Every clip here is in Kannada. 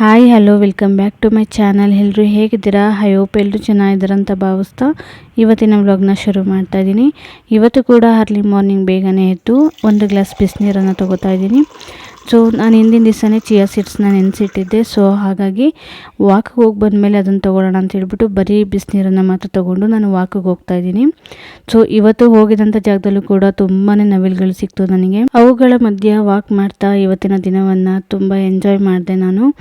Hi, hello, welcome back to my channel. ಎಲ್ಲರೂ ಹೇಗಿದ್ದೀರಾ? ಹೋಪ್ ಎಲ್ಲರೂ ಚೆನ್ನಾಗಿದ್ದೀರಾ ಅಂತ ಭಾವಿಸ್ತಾ ಇವತ್ತಿನ ವ್ಲಾಗ್ನ ಶುರು ಮಾಡ್ತಾ ಇದ್ದೀನಿ. ಇವತ್ತು ಕೂಡ ಅರ್ಲಿ ಮಾರ್ನಿಂಗ್ ಬೇಗನೆ ಎದ್ದು ಒಂದು ಗ್ಲಾಸ್ ಬಿಸಿನೀರನ್ನು ತೊಗೋತಾ ಇದ್ದೀನಿ. ಸೊ ನಾನು ಹಿಂದಿನ ದಿವಸನೇ ಚಿಯಾ ಸೀಡ್ಸ್ನ ನೆನೆಸಿಟ್ಟಿದ್ದೆ. ಸೊ ಹಾಗಾಗಿ ವಾಕಿಗೆ ಹೋಗಿ ಬಂದಮೇಲೆ ಅದನ್ನು ತೊಗೊಳ್ಳೋಣ ಅಂತ ಹೇಳ್ಬಿಟ್ಟು ಬರೀ ಬಿಸಿನೀರನ್ನು ಮಾತ್ರ ತೊಗೊಂಡು ನಾನು ವಾಕಿಗೆ ಹೋಗ್ತಾ ಇದ್ದೀನಿ. ಸೊ ಇವತ್ತು ಹೋಗಿದಂಥ ಜಾಗದಲ್ಲೂ ಕೂಡ ತುಂಬಾ ನವಿಲುಗಳು ಸಿಕ್ತು ನನಗೆ. ಅವುಗಳ ಮಧ್ಯೆ ವಾಕ್ ಮಾಡ್ತಾ ಇವತ್ತಿನ ದಿನವನ್ನು ತುಂಬ ಎಂಜಾಯ್ ಮಾಡಿದೆ ನಾನು.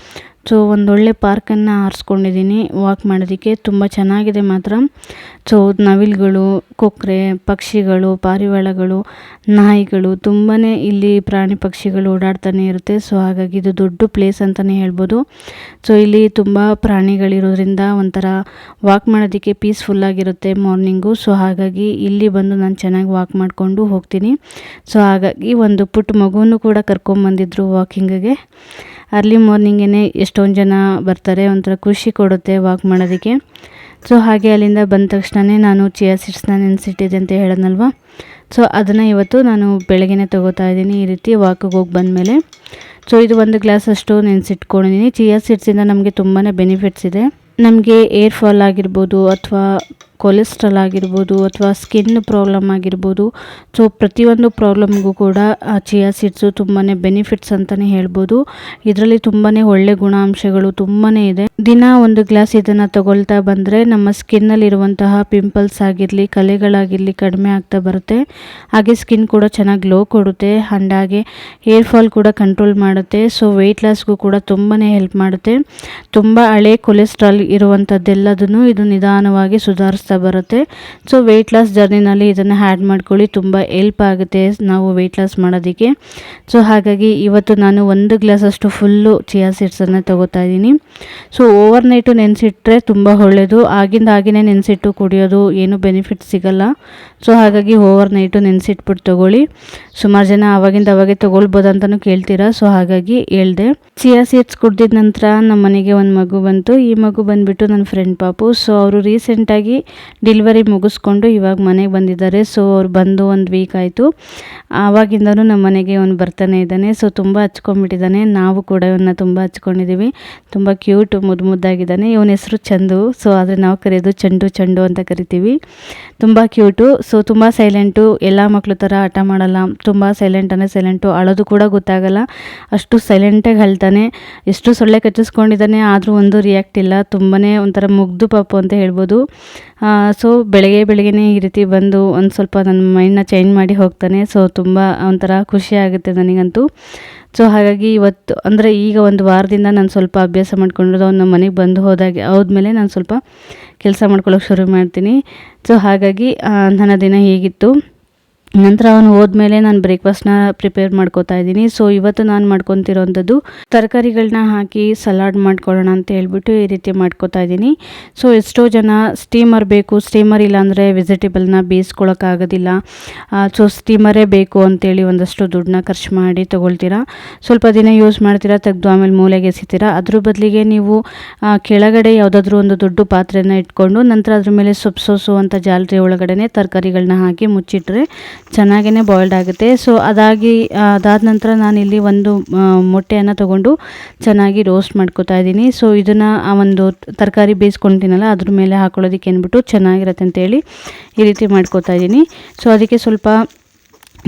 ಸೊ ಒಂದೊಳ್ಳೆ ಪಾರ್ಕನ್ನು ಆರಿಸ್ಕೊಂಡಿದ್ದೀನಿ ವಾಕ್ ಮಾಡೋದಕ್ಕೆ. ತುಂಬ ಚೆನ್ನಾಗಿದೆ ಮಾತ್ರ. ಸೊ ನವಿಲುಗಳು ಕೊಕ್ಕರೆ ಪಕ್ಷಿಗಳು, ಪಾರಿವಾಳಗಳು, ನಾಯಿಗಳು ತುಂಬಾ ಇಲ್ಲಿ ಪ್ರಾಣಿ ಪಕ್ಷಿಗಳು ಓಡಾಡ್ತಾನೆ ಇರುತ್ತೆ. ಸೊ ಹಾಗಾಗಿ ಇದು ದೊಡ್ಡ ಪ್ಲೇಸ್ ಅಂತಲೇ ಹೇಳ್ಬೋದು. ಸೊ ಇಲ್ಲಿ ತುಂಬ ಪ್ರಾಣಿಗಳಿರೋದ್ರಿಂದ ಒಂಥರ ವಾಕ್ ಮಾಡೋದಕ್ಕೆ ಪೀಸ್ಫುಲ್ಲಾಗಿರುತ್ತೆ ಮಾರ್ನಿಂಗು ಸೊ ಹಾಗಾಗಿ ಇಲ್ಲಿ ಬಂದು ನಾನು ಚೆನ್ನಾಗಿ ವಾಕ್ ಮಾಡಿಕೊಂಡು ಹೋಗ್ತೀನಿ. ಸೊ ಹಾಗಾಗಿ ಒಂದು ಪುಟ್ಟ ಮಗುವನ್ನು ಕೂಡ ಕರ್ಕೊಂಬಂದಿದ್ರು ವಾಕಿಂಗಿಗೆ ಅರ್ಲಿ ಮಾರ್ನಿಂಗೇ ಎಷ್ಟೊಂದು ಜನ ಬರ್ತಾರೆ, ಒಂಥರ ಖುಷಿ ಕೊಡುತ್ತೆ ವಾಕ್ ಮಾಡೋದಕ್ಕೆ. ಸೊ ಹಾಗೆ ಅಲ್ಲಿಂದ ಬಂದ ತಕ್ಷಣವೇ ನಾನು ಚಿಯಾ ಸೀಡ್ಸ್ನ ನೆನೆಸಿಟ್ಟಿದ್ದೆ ಅಂತ ಹೇಳೋದಲ್ವ? ಸೊ ಅದನ್ನು ಇವತ್ತು ನಾನು ಬೆಳಗ್ಗೆ ತೊಗೋತಾ ಇದ್ದೀನಿ ಈ ರೀತಿ ವಾಕಿಗೆ ಹೋಗಿ ಬಂದಮೇಲೆ. ಸೊ ಇದು ಒಂದು ಗ್ಲಾಸ್ ಅಷ್ಟು ನೆನೆಸಿಟ್ಕೊಂಡಿದ್ದೀನಿ. ಚಿಯಾ ಸೀಡ್ಸಿಂದ ನಮಗೆ ತುಂಬಾ ಬೆನಿಫಿಟ್ಸ್ ಇದೆ. ನಮಗೆ ಏರ್ ಫಾಲ್ ಆಗಿರ್ಬೋದು ಅಥವಾ ಕೊಲೆಸ್ಟ್ರಾಲ್ ಆಗಿರ್ಬೋದು ಅಥವಾ ಸ್ಕಿನ್ ಪ್ರಾಬ್ಲಮ್ ಆಗಿರ್ಬೋದು. ಸೊ ಪ್ರತಿಯೊಂದು ಪ್ರಾಬ್ಲಮ್ಗೂ ಕೂಡ, ಆ ಚಿಯಾ ಸೀಡ್ಸು ತುಂಬಾ ಬೆನಿಫಿಟ್ಸ್ ಅಂತಲೇ ಹೇಳ್ಬೋದು. ಇದರಲ್ಲಿ ತುಂಬಾ ಒಳ್ಳೆ ಗುಣಾಂಶಗಳು ತುಂಬಾ ಇದೆ. ದಿನ ಒಂದು ಗ್ಲಾಸ್ ಇದನ್ನು ತಗೊಳ್ತಾ ಬಂದರೆ ನಮ್ಮ ಸ್ಕಿನ್ನಲ್ಲಿರುವಂತಹ ಪಿಂಪಲ್ಸ್ ಆಗಿರಲಿ, ಕಲೆಗಳಾಗಿರಲಿ ಕಡಿಮೆ ಆಗ್ತಾ ಬರುತ್ತೆ. ಹಾಗೆ ಸ್ಕಿನ್ ಕೂಡ ಚೆನ್ನಾಗಿ ಗ್ಲೋ ಕೊಡುತ್ತೆ. ಹಂಡಾಗೆ ಹೇರ್ ಫಾಲ್ ಕೂಡ ಕಂಟ್ರೋಲ್ ಮಾಡುತ್ತೆ. ಸೊ ವೆಯ್ಟ್ ಲಾಸ್ಗೂ ಕೂಡ ತುಂಬಾ ಹೆಲ್ಪ್ ಮಾಡುತ್ತೆ. ತುಂಬ ಹಳೆ ಕೊಲೆಸ್ಟ್ರಾಲ್ ಇರುವಂಥದ್ದೆಲ್ಲದನ್ನು ಇದು ನಿಧಾನವಾಗಿ ಸುಧಾರಿಸ್ತಾ ಬರುತ್ತೆ. ಸೊ ವೆಯ್ಟ್ ಲಾಸ್ ಜರ್ನಿನಲ್ಲಿ ಇದನ್ನು ಆ್ಯಡ್ ಮಾಡ್ಕೊಳ್ಳಿ. ತುಂಬ ಹೆಲ್ಪ್ ಆಗುತ್ತೆ ನಾವು ವೆಯ್ಟ್ ಲಾಸ್ ಮಾಡೋದಕ್ಕೆ. ಸೊ ಹಾಗಾಗಿ ಇವತ್ತು ನಾನು ಒಂದು ಗ್ಲಾಸಷ್ಟು ಫುಲ್ಲು ಚಿಯಾ ಸೀಡ್ಸನ್ನು ತಗೋತಾ ಇದ್ದೀನಿ. ಸೊ ಓವರ್ ನೈಟು ನೆನೆಸಿಟ್ರೆ ತುಂಬ ಒಳ್ಳೆಯದು ಆಗಿಂದ ಆಗಿನೇ ನೆನೆಸಿಟ್ಟು ಕುಡಿಯೋದು ಏನು ಬೆನಿಫಿಟ್ ಸಿಗಲ್ಲ. ಸೊ ಹಾಗಾಗಿ ಓವರ್ ನೈಟು ನೆನೆಸಿಟ್ಬಿಟ್ಟು ತೊಗೊಳ್ಳಿ. ಸುಮಾರು ಜನ ಆವಾಗಿಂದ ಅವಾಗೆ ತೊಗೊಳ್ಬೋದು ಅಂತಲೂ ಕೇಳ್ತೀರಾ? ಸೊ ಹಾಗಾಗಿ ಹೇಳ್ದೆ. ಚಿಯಾ ಸೀಡ್ಸ್ ಕುಡ್ದಿದ ನಂತರ ನಮ್ಮ ಮನೆಗೆ ಒಂದು ಮಗು ಬಂತು. ಈ ಮಗು ಬಂದುಬಿಟ್ಟು ನನ್ನ ಫ್ರೆಂಡ್ ಪಾಪು. ಸೊ ಅವರು ರೀಸೆಂಟಾಗಿ ಡೆಲಿವರಿ ಮುಗಿಸ್ಕೊಂಡು ಇವಾಗ ಮನೆಗೆ ಬಂದಿದ್ದಾರೆ. ಸೊ ಅವ್ರು ಬಂದು ಒಂದು ವೀಕ್ ಆಯಿತು. ಆವಾಗಿಂದನೂ ನಮ್ಮ ಮನೆಗೆ ಅವನು ಬರ್ತಾನೆ ಇದ್ದಾನೆ. ಸೊ ತುಂಬ ಹಚ್ಕೊಂಡ್ಬಿಟ್ಟಿದ್ದಾನೆ. ನಾವು ಕೂಡ ಇವನ್ನ ತುಂಬ ಹಚ್ಕೊಂಡಿದ್ದೀವಿ ತುಂಬ ಕ್ಯೂಟ್ ಮುದ್ದಾಗಿದ್ದಾನೆ. ಇವನ ಹೆಸರು ಚಂದು. ಸೊ ಆದರೆ ನಾವು ಕರೆಯೋದು ಚಂಡು ಚಂಡು ಅಂತ ಕರಿತೀವಿ. ತುಂಬ ಕ್ಯೂಟು ಸೊ ತುಂಬ ಸೈಲೆಂಟು ಎಲ್ಲ ಮಕ್ಕಳು ಥರ ಆಟ ಮಾಡಲ್ಲ. ತುಂಬ ಸೈಲೆಂಟ್ ಅಂದರೆ ಸೈಲೆಂಟು ಅಳೋದು ಕೂಡ ಗೊತ್ತಾಗಲ್ಲ. ಅಷ್ಟು ಸೈಲೆಂಟಾಗಿ ಅಳ್ತಾನೆ. ಎಷ್ಟು ಸೊಳ್ಳೆ ಕಚ್ಚಿಸ್ಕೊಂಡಿದ್ದಾನೆ, ಆದರೂ ಒಂದು ರಿಯಾಕ್ಟ್ ಇಲ್ಲ. ತುಂಬಾ ಒಂಥರ ಮುಗ್ದು ಪಾಪು ಅಂತ ಹೇಳ್ಬೋದು. ಸೊ ಬೆಳಗ್ಗೆ ಬೆಳಗ್ಗೆನೇ ಈ ರೀತಿ ಬಂದು ಒಂದು ಸ್ವಲ್ಪ ನನ್ನ ಮೈಂಡನ್ನ ಚೇಂಜ್ ಮಾಡಿ ಹೋಗ್ತಾನೆ. ಸೊ ತುಂಬ ಒಂಥರ ಖುಷಿ ಆಗುತ್ತೆ ನನಗಂತೂ. ಸೊ ಹಾಗಾಗಿ ಇವತ್ತು, ಅಂದರೆ ಈಗ ಒಂದು ವಾರದಿಂದ ನಾನು ಸ್ವಲ್ಪ ಅಭ್ಯಾಸ ಮಾಡ್ಕೊಂಡಿರೋದು, ಅವ್ನು ನಮ್ಮ ಮನೆಗೆ ಬಂದು ಹೋದಾಗೆ, ಹೋದ್ಮೇಲೆ ನಾನು ಸ್ವಲ್ಪ ಕೆಲಸ ಮಾಡ್ಕೊಳ್ಳೋಕೆ ಶುರು ಮಾಡ್ತೀನಿ. ಸೊ ಹಾಗಾಗಿ ನನ್ನ ದಿನ ಹೇಗಿತ್ತು. ನಂತರ ಅವನು ಹೋದ್ಮೇಲೆ ನಾನು ಬ್ರೇಕ್ಫಾಸ್ಟ್ನ ಪ್ರಿಪೇರ್ ಮಾಡ್ಕೋತಾ ಇದ್ದೀನಿ. ಸೊ ಇವತ್ತು ನಾನು ಮಾಡ್ಕೊತಿರೋವಂಥದ್ದು ತರಕಾರಿಗಳನ್ನ ಹಾಕಿ ಸಲಾಡ್ ಮಾಡ್ಕೊಳ್ಳೋಣ ಅಂತ ಹೇಳ್ಬಿಟ್ಟು ಈ ರೀತಿ ಮಾಡ್ಕೋತಾ ಇದ್ದೀನಿ. ಸೊ ಎಷ್ಟೋ ಜನ ಸ್ಟೀಮರ್ ಬೇಕು ಸ್ಟೀಮರ್ ಇಲ್ಲಾಂದರೆ ವೆಜಿಟೇಬಲ್ನ ಬೇಯಿಸ್ಕೊಳಕ್ಕಾಗೋದಿಲ್ಲ. ಸೊ ಸ್ಟೀಮರೇ ಬೇಕು ಅಂತೇಳಿ ಒಂದಷ್ಟು ದುಡ್ಡನ್ನ ಖರ್ಚು ಮಾಡಿ ತೊಗೊಳ್ತೀರಾ? ಸ್ವಲ್ಪ ದಿನ ಯೂಸ್ ಮಾಡ್ತೀರಾ, ತೆಗೆದು ಆಮೇಲೆ ಮೂಲೆಗೆ ಎಸಿತೀರಾ? ಅದ್ರ ಬದಲಿಗೆ ನೀವು ಕೆಳಗಡೆ ಯಾವುದಾದ್ರೂ ಒಂದು ದೊಡ್ಡ ಪಾತ್ರೆನ ಇಟ್ಕೊಂಡು ನಂತರ ಅದ್ರ ಮೇಲೆ ಸೊಪ್ಪು ಸೋಸು ಅಂತ ಜಾಲರಿ ಒಳಗಡೆ ತರಕಾರಿಗಳನ್ನ ಹಾಕಿ ಮುಚ್ಚಿಟ್ರೆ ಚೆನ್ನಾಗೇ ಬಾಯ್ಲ್ಡ್ ಆಗುತ್ತೆ. ಸೊ ಅದಾಗಿ ಅದಾದ ನಂತರ ನಾನಿಲ್ಲಿ ಒಂದು ಮೊಟ್ಟೆಯನ್ನು ತೊಗೊಂಡು ಚೆನ್ನಾಗಿ ರೋಸ್ಟ್ ಮಾಡ್ಕೋತಾ ಇದ್ದೀನಿ. ಸೊ ಇದನ್ನು, ಆ, ಒಂದು ತರಕಾರಿ ಬೇಯಿಸ್ಕೊಳ್ತೀನಲ್ಲ ಅದ್ರ ಮೇಲೆ ಹಾಕೊಳ್ಳೋದಕ್ಕೆ ಅಂದ್ಬಿಟ್ಟು ಚೆನ್ನಾಗಿರುತ್ತೆ ಅಂತೇಳಿ ಈ ರೀತಿ ಮಾಡ್ಕೋತಾ ಇದ್ದೀನಿ. ಸೊ ಅದಕ್ಕೆ ಸ್ವಲ್ಪ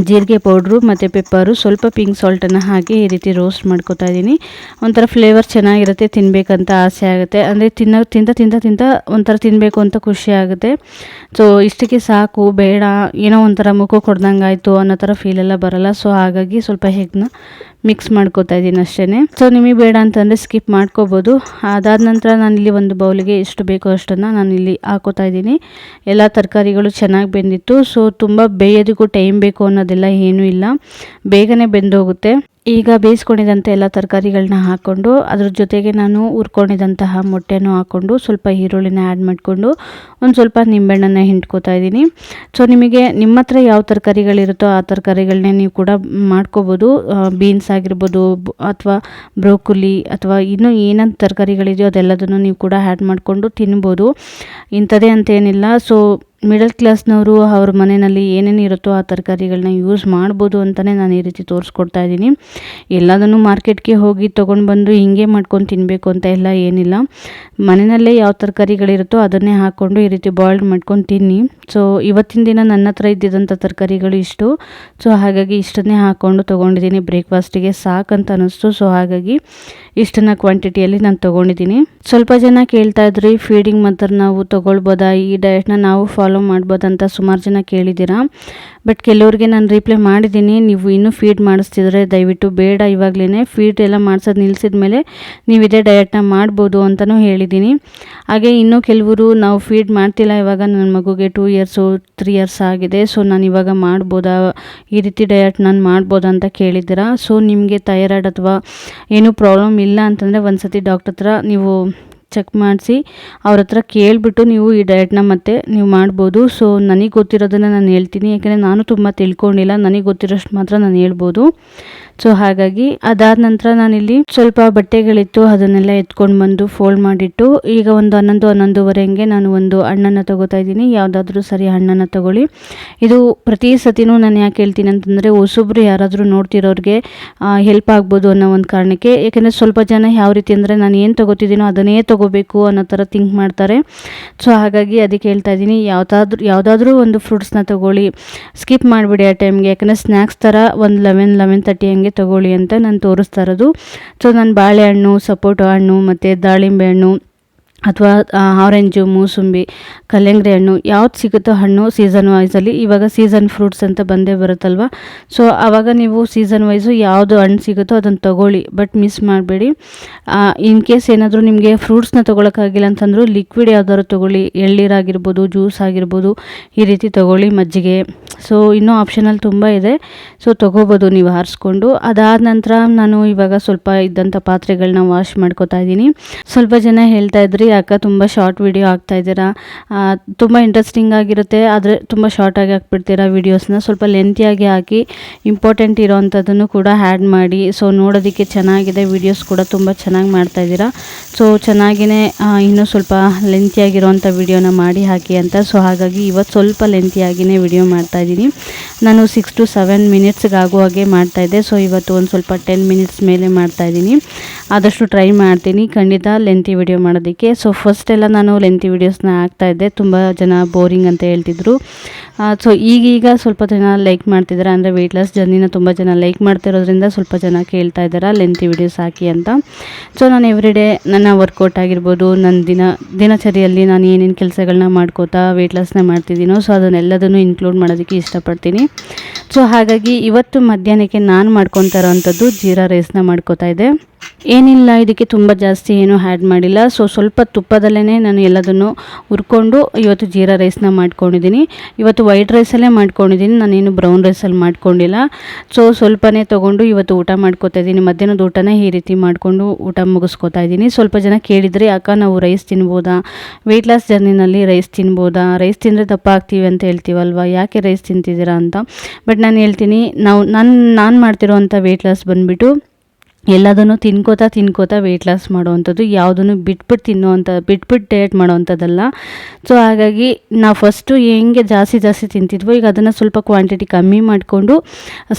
ಜೀರಿಗೆ ಪೌಡ್ರು ಮತ್ತು ಪೆಪ್ಪರು, ಸ್ವಲ್ಪ ಪಿಂಕ್ ಸಾಲ್ಟನ್ನು ಹಾಕಿ ಈ ರೀತಿ ರೋಸ್ಟ್ ಮಾಡ್ಕೋತಾ ಇದ್ದೀನಿ ಒಂಥರ ಫ್ಲೇವರ್ ಚೆನ್ನಾಗಿರುತ್ತೆ ತಿನ್ನಬೇಕಂತ ಆಸೆ ಆಗುತ್ತೆ. ಅಂದರೆ ತಿನ್ನೋ ತಿಂತ ತಿಂತ ತಿಂತ ಒಂಥರ ತಿನ್ನಬೇಕು ಅಂತ ಖುಷಿ ಆಗುತ್ತೆ. ಸೊ ಇಷ್ಟಕ್ಕೆ ಸಾಕು, ಬೇಡ, ಏನೋ ಒಂಥರ ಮುಖ ಕೊಡ್ದಂಗೆ ಆಯಿತು ಅನ್ನೋ ಥರ ಫೀಲೆಲ್ಲ ಬರಲ್ಲ. ಸೊ ಹಾಗಾಗಿ ಸ್ವಲ್ಪ ಹೆಗ್ನ ಮಿಕ್ಸ್ ಮಾಡ್ಕೋತಾ ಇದ್ದೀನಿ ಅಷ್ಟೇ ಸೊ ನಿಮಗೆ ಬೇಡ ಅಂತಂದರೆ ಸ್ಕಿಪ್ ಮಾಡ್ಕೋಬೋದು. ಅದಾದ ನಂತರ ನಾನಿಲ್ಲಿ ಒಂದು ಬೌಲಿಗೆ ಎಷ್ಟು ಬೇಕೋ ಅಷ್ಟನ್ನು ನಾನು ಇಲ್ಲಿ ಹಾಕೋತಾ ಇದ್ದೀನಿ. ಎಲ್ಲ ತರಕಾರಿಗಳು ಚೆನ್ನಾಗಿ ಬೆಂದಿತ್ತು. ಸೊ ತುಂಬ ಬೇಯೋದಕ್ಕೂ ಟೈಮ್ ಬೇಕು ಅನ್ನೋದೆಲ್ಲ ಏನೂ ಇಲ್ಲ. ಬೇಗನೆ ಬೆಂದೋಗುತ್ತೆ. ಈಗ ಬೇಯಿಸ್ಕೊಂಡಿದ್ದಂಥ ಎಲ್ಲ ತರಕಾರಿಗಳನ್ನ ಹಾಕ್ಕೊಂಡು ಅದ್ರ ಜೊತೆಗೆ ನಾನು ಹುರ್ಕೊಂಡಿದ್ದಂತಹ ಮೊಟ್ಟೆನೂ ಹಾಕ್ಕೊಂಡು ಸ್ವಲ್ಪ ಈರುಳ್ಳಿನ ಆ್ಯಡ್ ಮಾಡಿಕೊಂಡು ಒಂದು ಸ್ವಲ್ಪ ನಿಂಬೆಹಣ್ಣನ್ನು ಹಿಂಡ್ಕೋತಾ ಇದ್ದೀನಿ. ಸೊ ನಿಮಗೆ ನಿಮ್ಮ ಹತ್ರ ಯಾವ ತರಕಾರಿಗಳಿರುತ್ತೋ ಆ ತರಕಾರಿಗಳನ್ನೇ ನೀವು ಕೂಡ ಮಾಡ್ಕೋಬೋದು. ಬೀನ್ಸ್ ಆಗಿರ್ಬೋದು ಅಥವಾ ಬ್ರೋಕುಲಿ ಅಥವಾ ಇನ್ನೂ ಏನಂತ ತರಕಾರಿಗಳಿದೆಯೋ ಅದೆಲ್ಲದನ್ನು ನೀವು ಕೂಡ ಆ್ಯಡ್ ಮಾಡಿಕೊಂಡು ತಿನ್ಬೋದು. ಇಂಥದ್ದೇ ಅಂತೇನಿಲ್ಲ ಸೊ ಮಿಡಲ್ ಕ್ಲಾಸ್ನವರು ಅವ್ರ ಮನೆಯಲ್ಲಿ ಏನೇನು ಇರುತ್ತೋ ಆ ತರಕಾರಿಗಳನ್ನ ಯೂಸ್ ಮಾಡ್ಬೋದು ಅಂತಲೇ ನಾನು ಈ ರೀತಿ ತೋರಿಸ್ಕೊಡ್ತಾ ಇದ್ದೀನಿ. ಎಲ್ಲದನ್ನು ಮಾರ್ಕೆಟ್ಗೆ ಹೋಗಿ ತೊಗೊಂಡು ಬಂದು ಹಿಂಗೆ ಮಾಡ್ಕೊಂಡು ತಿನ್ನಬೇಕು ಅಂತ ಎಲ್ಲ ಏನಿಲ್ಲ. ಮನೆಯಲ್ಲೇ ಯಾವ ತರಕಾರಿಗಳಿರುತ್ತೋ ಅದನ್ನೇ ಹಾಕ್ಕೊಂಡು ಈ ರೀತಿ ಬಾಯ್ಲ್ಡ್ ಮಾಡ್ಕೊಂಡು ತಿನ್ನಿ. ಸೊ ಇವತ್ತಿನ ದಿನ ನನ್ನ ಹತ್ರ ಇದ್ದಿದ್ದಂಥ ತರಕಾರಿಗಳು ಇಷ್ಟು. ಸೊ ಹಾಗಾಗಿ ಇಷ್ಟನ್ನೇ ಹಾಕ್ಕೊಂಡು ತೊಗೊಂಡಿದ್ದೀನಿ. ಬ್ರೇಕ್ಫಾಸ್ಟಿಗೆ ಸಾಕಂತ ಅನ್ನಿಸ್ತು ಸೊ ಹಾಗಾಗಿ ಇಷ್ಟನ್ನ ಕ್ವಾಂಟಿಟಿಯಲ್ಲಿ ನಾನು ತೊಗೊಂಡಿದ್ದೀನಿ. ಸ್ವಲ್ಪ ಜನ ಕೇಳ್ತಾ ಇದ್ರಿ ಫೀಡಿಂಗ್ ಮಾತ್ರ ನಾವು ತೊಗೊಳ್ಬೋದಾ? ಈ ಡಯಟ್ನ ನಾವು ಫಾಲೋ ಮಾಡ್ಬೋದಂತ ಸುಮಾರು ಜನ ಕೇಳಿದ್ದೀರಾ? ಬಟ್ ಕೆಲವ್ರಿಗೆ ನಾನು ರಿಪ್ಲೈ ಮಾಡಿದ್ದೀನಿ. ನೀವು ಇನ್ನೂ ಫೀಡ್ ಮಾಡಿಸ್ತಿದ್ರೆ ದಯವಿಟ್ಟು ಬೇಡ. ಇವಾಗಲೇ ಫೀಡ್ ಎಲ್ಲ ಮಾಡಿಸೋದು ನಿಲ್ಲಿಸಿದ ಮೇಲೆ ನೀವು ಇದೇ ಡಯಟ್ನ ಮಾಡ್ಬೋದು ಅಂತಲೂ ಹೇಳಿದ್ದೀನಿ. ಹಾಗೆ ಇನ್ನೂ ಕೆಲವರು ನಾವು ಫೀಡ್ ಮಾಡ್ತಿಲ್ಲ. ಇವಾಗ ನನ್ನ ಮಗುಗೆ ಟೂ ಇಯರ್ಸು ತ್ರೀ ಇಯರ್ಸ್ ಆಗಿದೆ. ಸೊ ನಾನು ಇವಾಗ ಮಾಡ್ಬೋದಾ? ಈ ರೀತಿ ಡಯಟ್ ನಾನು ಮಾಡ್ಬೋದಾ ಅಂತ ಕೇಳಿದ್ದೀರಾ? ಸೊ ನಿಮಗೆ ಥೈರಾಯ್ಡ್ ಅಥವಾ ಏನೂ ಪ್ರಾಬ್ಲಮ್ ಇಲ್ಲ ಅಂತಂದರೆ ಒಂದು ಸತಿ ಡಾಕ್ಟರ್ ಹತ್ರ ನೀವು ಚೆಕ್ ಮಾಡಿಸಿ ಅವ್ರ ಹತ್ರ ಕೇಳಿಬಿಟ್ಟು ನೀವು ಈ ಡಯಟ್ನ ಮತ್ತೆ ನೀವು ಮಾಡ್ಬೋದು. ಸೊ ನನಗೆ ಗೊತ್ತಿರೋದನ್ನು ನಾನು ಹೇಳ್ತೀನಿ. ಯಾಕೆಂದರೆ ನಾನು ತುಂಬ ತಿಳ್ಕೊಂಡಿಲ್ಲ. ನನಗೆ ಗೊತ್ತಿರೋಷ್ಟು ಮಾತ್ರ ನಾನು ಹೇಳ್ಬೋದು. ಸೊ ಹಾಗಾಗಿ ಅದಾದ ನಂತರ ನಾನಿಲ್ಲಿ ಸ್ವಲ್ಪ ಬಟ್ಟೆಗಳಿತ್ತು, ಅದನ್ನೆಲ್ಲ ಎತ್ಕೊಂಡು ಬಂದು ಫೋಲ್ಡ್ ಮಾಡಿಟ್ಟು, ಈಗ ಒಂದು ಹನ್ನೊಂದು, ಹನ್ನೊಂದುವರೆ ಹಂಗೆ ನಾನು ಒಂದು ಹಣ್ಣನ್ನು ತಗೋತಾ ಇದ್ದೀನಿ. ಯಾವುದಾದ್ರೂ ಸರಿ ಹಣ್ಣನ್ನು ತಗೊಳ್ಳಿ. ಇದು ಪ್ರತಿ ಸತಿನೂ ನಾನು ಯಾಕೆ ಹೇಳ್ತೀನಿ ಅಂತಂದರೆ, ಹೊಸೊಬ್ರು ಯಾರಾದರೂ ನೋಡ್ತಿರೋರಿಗೆ ಹೆಲ್ಪ್ ಆಗ್ಬೋದು ಅನ್ನೋ ಒಂದು ಕಾರಣಕ್ಕೆ. ಯಾಕೆಂದರೆ ಸ್ವಲ್ಪ ಜನ ಯಾವ ರೀತಿ ಅಂದರೆ, ನಾನು ಏನು ತಗೋತಿದ್ದೀನೋ ಅದನ್ನೇ ತಗೋಬೇಕು ಅನ್ನೋ ಥರ ಥಿಂಕ್ ಮಾಡ್ತಾರೆ. ಸೊ ಹಾಗಾಗಿ ಅದಕ್ಕೆ ಹೇಳ್ತಾ ಇದ್ದೀನಿ, ಯಾವುದಾದ್ರೂ ಯಾವುದಾದ್ರೂ ಒಂದು ಫ್ರೂಟ್ಸ್ನ ತಗೊಳ್ಳಿ. ಸ್ಕಿಪ್ ಮಾಡಿಬಿಡಿ ಆ ಟೈಮ್ಗೆ ಯಾಕಂದರೆ ಸ್ನ್ಯಾಕ್ಸ್ ಥರ ಒಂದು ಲೆವೆನ್ ಲೆವೆನ್ ತರ್ಟಿ ಹಂಗೆ ತಗೊಳ್ಳಿ ಅಂತ ನಾನು ತೋರಿಸ್ತಾ ಇರೋದು. ಸೊ ನಾನು ಬಾಳೆಹಣ್ಣು, ಸಪೋಟೊ ಹಣ್ಣು, ಮತ್ತು ದಾಳಿಂಬೆ ಹಣ್ಣು, ಅಥವಾ ಆರೆಂಜು, ಮೂಸುಂಬಿ, ಕಲ್ಲಂಗಡಿ ಹಣ್ಣು ಯಾವ್ದು ಸಿಗುತ್ತೋ ಹಣ್ಣು ಸೀಸನ್ ವೈಸಲ್ಲಿ ಇವಾಗ ಸೀಸನ್ ಫ್ರೂಟ್ಸ್ ಅಂತ ಬಂದೇ ಬರುತ್ತಲ್ವ? ಸೊ ಆವಾಗ ನೀವು ಸೀಸನ್ ವೈಸು ಯಾವುದು ಹಣ್ಣು ಸಿಗುತ್ತೋ ಅದನ್ನು ತೊಗೊಳ್ಳಿ. ಬಟ್ ಮಿಸ್ ಮಾಡಬೇಡಿ. ಇನ್ ಕೇಸ್ ಏನಾದರೂ ನಿಮಗೆ ಫ್ರೂಟ್ಸ್ನ ತೊಗೊಳಕ್ಕಾಗಿಲ್ಲ ಅಂತಂದರೂ ಲಿಕ್ವಿಡ್ ಯಾವ್ದಾದ್ರು ತೊಗೊಳ್ಳಿ. ಎಳ್ಳೀರಾಗಿರ್ಬೋದು ಜ್ಯೂಸ್ ಆಗಿರ್ಬೋದು, ಈ ರೀತಿ ತೊಗೊಳ್ಳಿ ಮಜ್ಜಿಗೆ. ಸೊ ಇನ್ನೂ ಆಪ್ಷನಲ್ಲಿ ತುಂಬ ಇದೆ. ಸೊ ತೊಗೋಬೋದು, ನೀವು ಹಾರಿಸ್ಕೊಂಡು. ಅದಾದ ನಂತರ ನಾನು ಇವಾಗ ಸ್ವಲ್ಪ ಇದ್ದಂಥ ಪಾತ್ರೆಗಳನ್ನ ವಾಶ್ ಮಾಡ್ಕೋತಾ ಇದ್ದೀನಿ. ಸ್ವಲ್ಪ ಜನ ಹೇಳ್ತಾ ಇದ್ರಿ, ಅಕ್ಕ, ತುಂಬ ಶಾರ್ಟ್ ವಿಡಿಯೋ ಆಗ್ತಾ ಇದ್ದೀರಾ? ತುಂಬ ಇಂಟ್ರೆಸ್ಟಿಂಗ್ ಆಗಿರುತ್ತೆ. ಆದರೆ ತುಂಬ ಶಾರ್ಟಾಗಿ ಹಾಕ್ಬಿಡ್ತೀರಾ ವೀಡಿಯೋಸ್ನ ಸ್ವಲ್ಪ ಲೆಂತಿಯಾಗಿ ಹಾಕಿ ಇಂಪಾರ್ಟೆಂಟ್ ಇರೋವಂಥದ್ದನ್ನು ಕೂಡ ಆ್ಯಡ್ ಮಾಡಿ. ಸೊ ನೋಡೋದಕ್ಕೆ ಚೆನ್ನಾಗಿದೆ ವೀಡಿಯೋಸ್ ಕೂಡ ತುಂಬ ಚೆನ್ನಾಗಿ ಮಾಡ್ತಾ ಇದ್ದೀರಾ? ಸೊ ಚೆನ್ನಾಗಿಯೇ ಇನ್ನೂ ಸ್ವಲ್ಪ ಲೆಂತಿಯಾಗಿರೋವಂಥ ವಿಡಿಯೋನ ಮಾಡಿ ಹಾಕಿ ಅಂತ. ಸೊ ಹಾಗಾಗಿ ಇವತ್ತು ಸ್ವಲ್ಪ ಲೆಂತಿಯಾಗಿಯೇ ವಿಡಿಯೋ ಮಾಡ್ತಾಯಿದ್ದೀನಿ ನಾನು ಸಿಕ್ಸ್ ಟು ಸೆವೆನ್ ಮಿನಿಟ್ಸ್ಗೆ ಆಗುವಾಗೆ ಮಾಡ್ತಾಯಿದ್ದೆ ಸೊ ಇವತ್ತು ಒಂದು ಸ್ವಲ್ಪ ಟೆನ್ ಮಿನಿಟ್ಸ್ ಮೇಲೆ ಮಾಡ್ತಾಯಿದ್ದೀನಿ ಆದಷ್ಟು ಟ್ರೈ ಮಾಡ್ತೀನಿ. ಖಂಡಿತ ಲೆಂತಿ ವಿಡಿಯೋ ಮಾಡೋದಕ್ಕೆ. ಸೊ ಫಸ್ಟ್ ಎಲ್ಲ ನಾನು ಲೆಂತಿ ವಿಡಿಯೋಸ್ನ ಹಾಕ್ತಾಯಿದ್ದೆ ತುಂಬ ಜನ ಬೋರಿಂಗ್ ಅಂತ ಹೇಳ್ತಿದ್ರು. ಸೊ ಈಗೀಗ ಸ್ವಲ್ಪ ಜನ ಲೈಕ್ ಮಾಡ್ತಿದ್ದಾರೆ ಅಂದರೆ ವೆಯ್ಟ್ ಲಾಸ್ ಜರ್ನಿನ ತುಂಬ ಜನ ಲೈಕ್ ಮಾಡ್ತಿರೋದ್ರಿಂದ ಸ್ವಲ್ಪ ಜನ ಕೇಳ್ತಾ ಇದ್ದಾರೆ ಲೆಂತಿ ವಿಡಿಯೋಸ್ ಹಾಕಿ ಅಂತ. ಸೊ ನಾನು ಎವ್ರಿ ಡೇ ನನ್ನ ವರ್ಕೌಟ್ ಆಗಿರ್ಬೋದು ನನ್ನ ದಿನ, ದಿನಚರಿಯಲ್ಲಿ ನಾನು ಏನೇನು ಕೆಲಸಗಳನ್ನ ಮಾಡ್ಕೋತಾ ವೆಯ್ಟ್ ಲಾಸ್ನ ಮಾಡ್ತಿದ್ದೀನೋ ಸೊ ಅದನ್ನೆಲ್ಲದನ್ನು ಇನ್ಕ್ಲೂಡ್ ಮಾಡೋದಕ್ಕೆ ಇಷ್ಟಪಡ್ತೀನಿ. ಸೊ ಹಾಗಾಗಿ ಇವತ್ತು ಮಧ್ಯಾಹ್ನಕ್ಕೆ ನಾನು ಮಾಡ್ಕೊತಾ ಇರೋವಂಥದ್ದು ಜೀರಾ ರೈಸ್ನ ಮಾಡ್ಕೋತಾ ಇದ್ದೆ. ಏನಿಲ್ಲ, ಇದಕ್ಕೆ ತುಂಬ ಜಾಸ್ತಿ ಏನೂ ಆ್ಯಡ್ ಮಾಡಿಲ್ಲ. ಸೊ ಸ್ವಲ್ಪ ತುಪ್ಪದಲ್ಲೇ ನಾನು ಎಲ್ಲದನ್ನು ಹುರ್ಕೊಂಡು ಇವತ್ತು ಜೀರಾ ರೈಸ್ನ ಮಾಡ್ಕೊಂಡಿದ್ದೀನಿ. ಇವತ್ತು ವೈಟ್ ರೈಸಲ್ಲೇ ಮಾಡ್ಕೊಂಡಿದ್ದೀನಿ. ನಾನೇನು ಬ್ರೌನ್ ರೈಸಲ್ಲಿ ಮಾಡ್ಕೊಂಡಿಲ್ಲ. ಸೊ ಸ್ವಲ್ಪನೇ ತೊಗೊಂಡು ಇವತ್ತು ಊಟ ಮಾಡ್ಕೋತಾ ಇದ್ದೀನಿ. ಮಧ್ಯಾಹ್ನದ ಊಟನೇ ಈ ರೀತಿ ಮಾಡಿಕೊಂಡು ಊಟ ಮುಗಿಸ್ಕೋತಾ ಇದ್ದೀನಿ. ಸ್ವಲ್ಪ ಜನ ಕೇಳಿದರೆ, ಅಕ್ಕ, ನಾವು ರೈಸ್ ತಿನ್ಬೋದಾ? ವೆಯ್ಟ್ ಲಾಸ್ ಜರ್ನಿನಲ್ಲಿ ರೈಸ್ ತಿನ್ಬೋದಾ? ರೈಸ್ ತಿಂದರೆ ದಪ್ಪ ಆಗ್ತೀವಿ ಅಂತ ಹೇಳ್ತೀವಲ್ವ? ಯಾಕೆ ರೈಸ್ ತಿಂತಿದ್ದೀರಾ? ಅಂತ. ಬಟ್ ನಾನು ಹೇಳ್ತೀನಿ, ನಾವು ನಾನು ನಾನು ಮಾಡ್ತಿರೋವಂಥ ವೆಯ್ಟ್ ಲಾಸ್ ಬಂದುಬಿಟ್ಟು ಎಲ್ಲದನ್ನು ತಿನ್ಕೋತಾ ತಿನ್ಕೋತಾ ವೆಯ್ಟ್ ಲಾಸ್ ಮಾಡೋವಂಥದ್ದು, ಯಾವುದನ್ನು ಬಿಟ್ಬಿಟ್ಟು ತಿನ್ನುವಂಥ ಬಿಟ್ಬಿಟ್ಟು ಡಯಟ್ ಮಾಡೋವಂಥದ್ದಲ್ಲ. ಸೊ ಹಾಗಾಗಿ ನಾವು ಫಸ್ಟು ಹೆಂಗೆ ಜಾಸ್ತಿ ಜಾಸ್ತಿ ತಿಂತಿದ್ವೋ, ಈಗ ಅದನ್ನು ಸ್ವಲ್ಪ ಕ್ವಾಂಟಿಟಿ ಕಮ್ಮಿ ಮಾಡಿಕೊಂಡು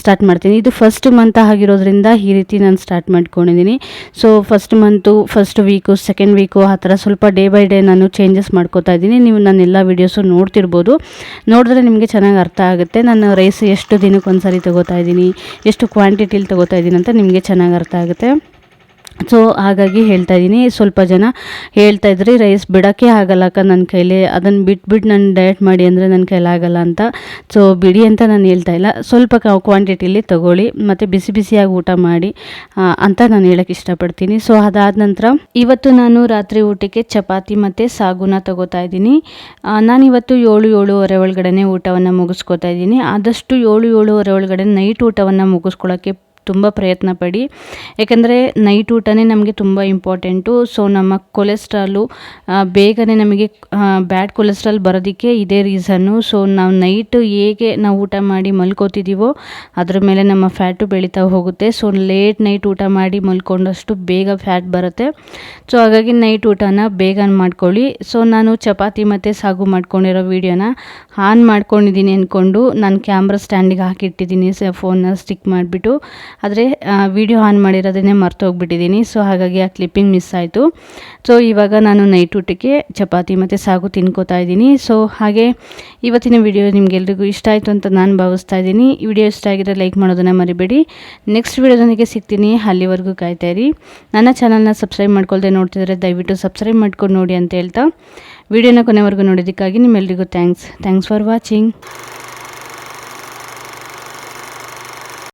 ಸ್ಟಾರ್ಟ್ ಮಾಡ್ತೀನಿ. ಇದು ಫಸ್ಟ್ ಮಂತ್ ಆಗಿರೋದ್ರಿಂದ ಈ ರೀತಿ ನಾನು ಸ್ಟಾರ್ಟ್ ಮಾಡ್ಕೊಂಡಿದ್ದೀನಿ. So first month first week second week ಆ ಥರ ಸ್ವಲ್ಪ ಡೇ ಬೈ ಡೇ ನಾನು ಚೇಂಜಸ್ ಮಾಡ್ಕೋತಾ ಇದ್ದೀನಿ. ನೀವು ನಾನು ಎಲ್ಲ ವೀಡಿಯೋಸು ನೋಡ್ತಿರ್ಬೋದು. ನೋಡಿದ್ರೆ ನಿಮಗೆ ಚೆನ್ನಾಗಿ ಅರ್ಥ ಆಗುತ್ತೆ. ನಾನು ರೈಸ್ ಎಷ್ಟು ದಿನಕ್ಕೆ ಒಂದು ತಗೋತಾ ತೊಗೋತಾ ಇದ್ದೀನಿ, ಎಷ್ಟು ಕ್ವಾಂಟಿಟಿಲಿ ತಗೋತಾ ಇದ್ದೀನಿ ಅಂತ ನಿಮಗೆ ಚೆನ್ನಾಗಿ ಅರ್ಥ ಆಗುತ್ತೆ ಸೊ ಹಾಗಾಗಿ ಹೇಳ್ತಾ ಇದ್ದೀನಿ, ಸ್ವಲ್ಪ ಜನ ಹೇಳ್ತಾ ಇದ್ರಿ ರೈಸ್ ಬಿಡೋಕ್ಕೆ ಆಗಲ್ಲ ಅಕ್ಕ ನನ್ನ ಕೈಲಿ. ಅದನ್ನು ಬಿಟ್ಬಿಟ್ಟು ನಾನು ಡಯಟ್ ಮಾಡಿ ಅಂದರೆ ನನ್ನ ಕೈಲಾಗಲ್ಲ ಅಂತ. ಸೊ ಬಿಡಿ ಅಂತ ನಾನು ಹೇಳ್ತಾ ಇಲ್ಲ. ಸ್ವಲ್ಪ ಕ್ವಾಂಟಿಟಿಲಿ ತೊಗೊಳ್ಳಿ, ಮತ್ತು ಬಿಸಿ ಬಿಸಿಯಾಗಿ ಊಟ ಮಾಡಿ ಅಂತ ನಾನು ಹೇಳೋಕ್ಕೆ ಇಷ್ಟಪಡ್ತೀನಿ. ಸೊ ಅದಾದ ನಂತರ ಇವತ್ತು ನಾನು ರಾತ್ರಿ ಊಟಕ್ಕೆ ಚಪಾತಿ ಮತ್ತು ಸಾಗುನ ತಗೋತಾ ಇದ್ದೀನಿ. ನಾನು ಇವತ್ತು ಏಳು, ಏಳುವರೆ ಒಳಗಡೆ ಊಟವನ್ನು ಮುಗಿಸ್ಕೋತಾ ಇದ್ದೀನಿ. ಆದಷ್ಟು ಏಳು, ಏಳುವರೆ ಒಳಗಡೆ ನೈಟ್ ಊಟವನ್ನು ಮುಗಿಸ್ಕೊಳ್ಳೋಕ್ಕೆ ತುಂಬ ಪ್ರಯತ್ನ ಪಡಿ ಯಾಕಂದರೆ ನೈಟ್ ಊಟನೇ ನಮಗೆ ತುಂಬ ಇಂಪಾರ್ಟೆಂಟು ಸೊ ನಮ್ಮ ಕೊಲೆಸ್ಟ್ರಾಲು ಬೇಗನೆ ನಮಗೆ ಬ್ಯಾಡ್ ಕೊಲೆಸ್ಟ್ರಾಲ್ ಬರೋದಕ್ಕೆ ಇದೇ ರೀಸನ್ನು ಸೊ ನಾವು ನೈಟ್ ಹೇಗೆ ನಾವು ಊಟ ಮಾಡಿ ಮಲ್ಕೋತಿದ್ದೀವೋ ಅದ್ರ ಮೇಲೆ ನಮ್ಮ ಫ್ಯಾಟು ಬೆಳೀತಾ ಹೋಗುತ್ತೆ. ಸೊ ಲೇಟ್ ನೈಟ್ ಊಟ ಮಾಡಿ ಮಲ್ಕೊಂಡಷ್ಟು ಬೇಗ ಫ್ಯಾಟ್ ಬರುತ್ತೆ. ಸೊ ಹಾಗಾಗಿ ನೈಟ್ ಊಟನ ಬೇಗ ಮಾಡ್ಕೊಳ್ಳಿ. ಸೊ ನಾನು ಚಪಾತಿ ಮತ್ತು ಸಾಗು ಮಾಡ್ಕೊಂಡಿರೋ ವೀಡಿಯೋನ ಆನ್ ಮಾಡ್ಕೊಂಡಿದ್ದೀನಿ ಅಂದ್ಕೊಂಡು ನಾನು ಕ್ಯಾಮ್ರಾ ಸ್ಟ್ಯಾಂಡಿಗೆ ಹಾಕಿಟ್ಟಿದ್ದೀನಿ ಸ ಫೋನ್ನ ಸ್ಟಿಕ್ ಮಾಡಿಬಿಟ್ಟು. ಆದರೆ ವಿಡಿಯೋ ಆನ್ ಮಾಡಿರೋದನ್ನೇ ಮರ್ತು ಹೋಗ್ಬಿಟ್ಟಿದ್ದೀನಿ ಸೊ ಹಾಗಾಗಿ ಆ ಕ್ಲಿಪ್ಪಿಂಗ್ ಮಿಸ್ ಆಯಿತು. ಸೊ ಇವಾಗ ನಾನು ನೈಟ್ ಊಟಕ್ಕೆ ಚಪಾತಿ ಮತ್ತು ಸಾಗು ತಿನ್ಕೋತಾ ಇದ್ದೀನಿ. ಸೊ ಹಾಗೆ ಇವತ್ತಿನ ವಿಡಿಯೋ ನಿಮಗೆಲ್ರಿಗೂ ಇಷ್ಟ ಆಯಿತು ಅಂತ ನಾನು ಭಾವಿಸ್ತಾ ಇದ್ದೀನಿ. ವಿಡಿಯೋ ಇಷ್ಟ ಆಗಿದ್ರೆ ಲೈಕ್ ಮಾಡೋದನ್ನು ಮರಿಬೇಡಿ. ನೆಕ್ಸ್ಟ್ ವಿಡಿಯೋದೊಂದಿಗೆ ಸಿಗ್ತೀನಿ. ಅಲ್ಲಿವರೆಗೂ ಕಾಯ್ತಾ ಇರಿ. ನನ್ನ ಚಾನಲ್ನ ಸಬ್ಸ್ಕ್ರೈಬ್ ಮಾಡ್ಕೊಳ್ದೆ ನೋಡ್ತಿದ್ರೆ ದಯವಿಟ್ಟು ಸಬ್ಸ್ಕ್ರೈಬ್ ಮಾಡ್ಕೊಂಡು ನೋಡಿ ಅಂತ ಹೇಳ್ತಾ. ವಿಡಿಯೋನ ಕೊನೆವರೆಗೂ ನೋಡೋದಕ್ಕಾಗಿ ನಿಮ್ಮೆಲ್ರಿಗೂ ಥ್ಯಾಂಕ್ಸ್ ಥ್ಯಾಂಕ್ಸ್ ಫಾರ್ ವಾಚಿಂಗ್